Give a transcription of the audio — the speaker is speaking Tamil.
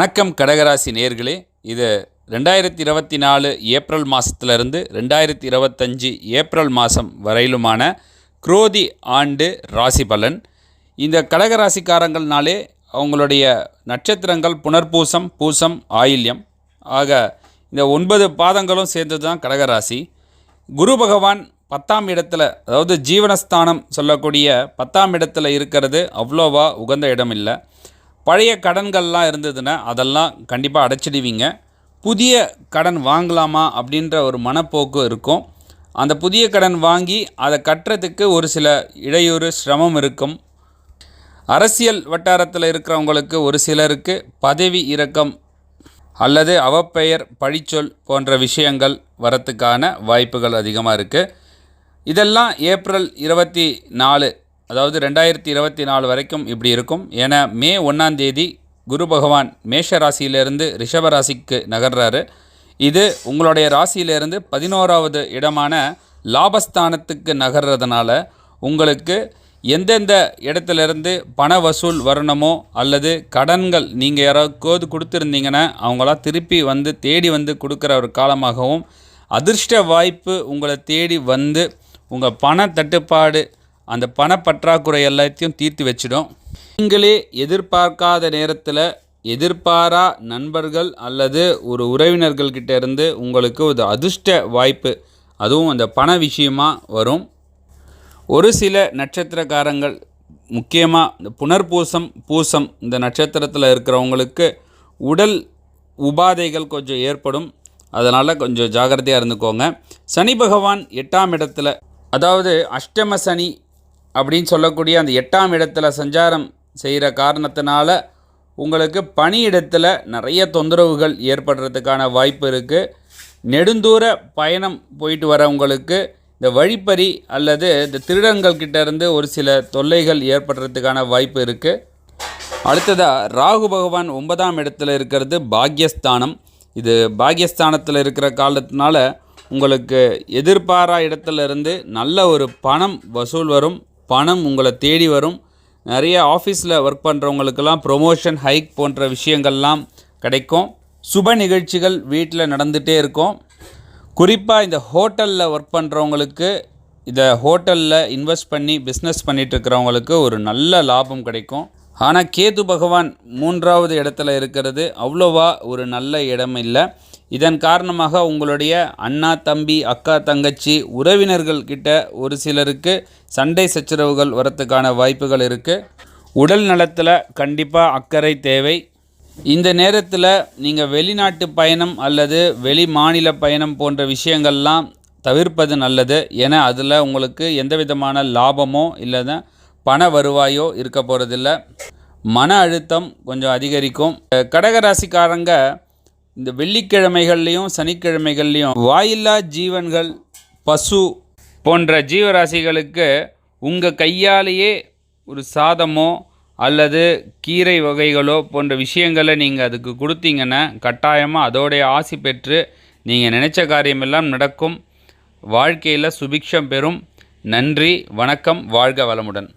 வணக்கம் கடகராசி நேர்களே இது ரெண்டாயிரத்தி இருபத்தி நாலு ஏப்ரல் மாதத்துலேருந்து ரெண்டாயிரத்தி இருபத்தஞ்சி ஏப்ரல் மாதம் வரையிலுமான குரோதி ஆண்டு ராசி பலன். இந்த கடகராசிக்காரங்கள்னாலே அவங்களுடைய நட்சத்திரங்கள் புனர்பூசம் பூசம் ஆயில்யம். ஆக இந்த ஒன்பது பாதங்களும் சேர்ந்தது தான் கடகராசி. குரு பகவான் பத்தாம் இடத்துல அதாவது ஜீவனஸ்தானம் சொல்லக்கூடிய பத்தாம் இடத்துல இருக்கிறது அவ்வளோவா உகந்த இடம் இல்லை பழைய கடன்கள்லாம் இருந்ததுன்னா அதெல்லாம் கண்டிப்பாக அடைச்சிடுவீங்க. புதிய கடன் வாங்கலாமா அப்படின்ற ஒரு மனப்போக்கு இருக்கும். அந்த புதிய கடன் வாங்கி அதை கட்டுறதுக்கு ஒரு சில இடையூறு சிரமம் இருக்கும். அரசியல் வட்டாரத்தில் இருக்கிறவங்களுக்கு ஒரு சிலருக்கு பதவி இறக்கம் அல்லது அவப்பெயர் பழிச்சொல் போன்ற விஷயங்கள் வரத்துக்கான வாய்ப்புகள் அதிகமாக இருக்குது இதெல்லாம் ஏப்ரல் இருபத்தி நாலு அதாவது ரெண்டாயிரத்தி இருபத்தி நாலு வரைக்கும் இப்படி இருக்கும். ஏன்னா மே ஒன்றாம் தேதி குரு பகவான் மேஷ ராசியிலிருந்து ரிஷப ராசிக்கு நகர்றாரு. இது உங்களுடைய ராசியிலிருந்து பதினோராவது இடமான லாபஸ்தானத்துக்கு நகர்றதுனால உங்களுக்கு எந்தெந்த இடத்துலேருந்து பண வசூல் வரணுமோ அல்லது கடன்கள் நீங்கள் யாராவது கொடுத்துருந்தீங்கன்னா அவங்களாம் திருப்பி வந்து தேடி வந்து கொடுக்குற ஒரு காலமாகவும் அதிர்ஷ்ட வாய்ப்பு உங்களை தேடி வந்து உங்கள் பண தட்டுப்பாடு அந்த பணப்பற்றாக்குறை எல்லாத்தையும் தீர்த்து வச்சிடும். நீங்களே எதிர்பார்க்காத நேரத்தில் எதிர்பாரா நண்பர்கள் அல்லது ஒரு உறவினர்கள்கிட்ட இருந்து உங்களுக்கு ஒரு அதிர்ஷ்ட வாய்ப்பு அதுவும் அந்த பண விஷயமாக வரும். ஒரு சில நட்சத்திரக்காரங்கள் முக்கியமாக இந்த புனர்பூசம் பூசம் இந்த நட்சத்திரத்தில் இருக்கிறவங்களுக்கு உடல் உபாதைகள் கொஞ்சம் ஏற்படும். அதனால் கொஞ்சம் ஜாகிரதையாக இருந்துக்கோங்க. சனி பகவான் எட்டாம் இடத்துல அதாவது அஷ்டம சனி அப்படின்னு சொல்லக்கூடிய அந்த எட்டாம் இடத்துல சஞ்சாரம் செய்கிற காரணத்தினால உங்களுக்கு பணியிடத்தில் நிறைய தொந்தரவுகள் ஏற்படுறதுக்கான வாய்ப்பு இருக்குது நெடுந்தூர பயணம் போயிட்டு வரவங்களுக்கு இந்த வழிப்பறி அல்லது இந்த திருடங்கள் கிட்டேருந்து ஒரு சில தொல்லைகள் ஏற்படுறதுக்கான வாய்ப்பு இருக்குது அடுத்ததாக ராகு பகவான் ஒன்பதாம் இடத்துல இருக்கிறது பாக்யஸ்தானம். இது பாக்யஸ்தானத்தில் இருக்கிற காலத்தினால உங்களுக்கு எதிர்பாரா இடத்துல இருந்து நல்ல ஒரு பணம் வசூல் வரும். பணம் உங்களை தேடி வரும். நிறைய ஆஃபீஸில் ஒர்க் பண்ணுறவங்களுக்கெல்லாம் ப்ரொமோஷன் ஹைக் போன்ற விஷயங்கள்லாம் கிடைக்கும். சுப நிகழ்ச்சிகள் வீட்டில் நடந்துகிட்டே இருக்கும். குறிப்பாக இந்த ஹோட்டலில் ஒர்க் பண்ணுறவங்களுக்கு இதை ஹோட்டலில் இன்வெஸ்ட் பண்ணி பிஸ்னஸ் பண்ணிகிட்ருக்கிறவங்களுக்கு ஒரு நல்ல லாபம் கிடைக்கும். ஆனால் கேது பகவான் மூன்றாவது இடத்துல இருக்கிறது அவ்வளோவா ஒரு நல்ல இடம் இல்லை. இதன் காரணமாக உங்களுடைய அண்ணா தம்பி அக்கா தங்கச்சி உறவினர்கள் கிட்ட ஒரு சிலருக்கு சண்டை சச்சரவுகள் வரத்துக்கான வாய்ப்புகள் இருக்குது உடல் நலத்தில் கண்டிப்பாக அக்கறை தேவை. இந்த நேரத்தில் நீங்கள் வெளிநாட்டு பயணம் அல்லது வெளி மாநில பயணம் போன்ற விஷயங்கள்லாம் தவிர்ப்பது நல்லது. ஏன்னா அதில் உங்களுக்கு எந்த விதமான லாபமோ இல்லைன்னா பண வருவாயோ இருக்க போகிறதில்ல மன அழுத்தம் கொஞ்சம் அதிகரிக்கும். கடகராசிக்காரங்க இந்த வெள்ளிக்கிழமைகள்லேயும் சனிக்கிழமைகள்லேயும் வாயில்லா ஜீவன்கள் பசு போன்ற ஜீவராசிகளுக்கு உங்கள் கையாலேயே ஒரு சாதமோ அல்லது கீரை வகைகளோ போன்ற விஷயங்களை நீங்கள் அதுக்கு கொடுத்தீங்கன்னா கட்டாயமாக அதோடைய ஆசி பெற்று நீங்கள் நினச்ச காரியமெல்லாம் நடக்கும். வாழ்க்கையில் சுபிக்ஷம் பெறும். நன்றி வணக்கம் வாழ்க வளமுடன்.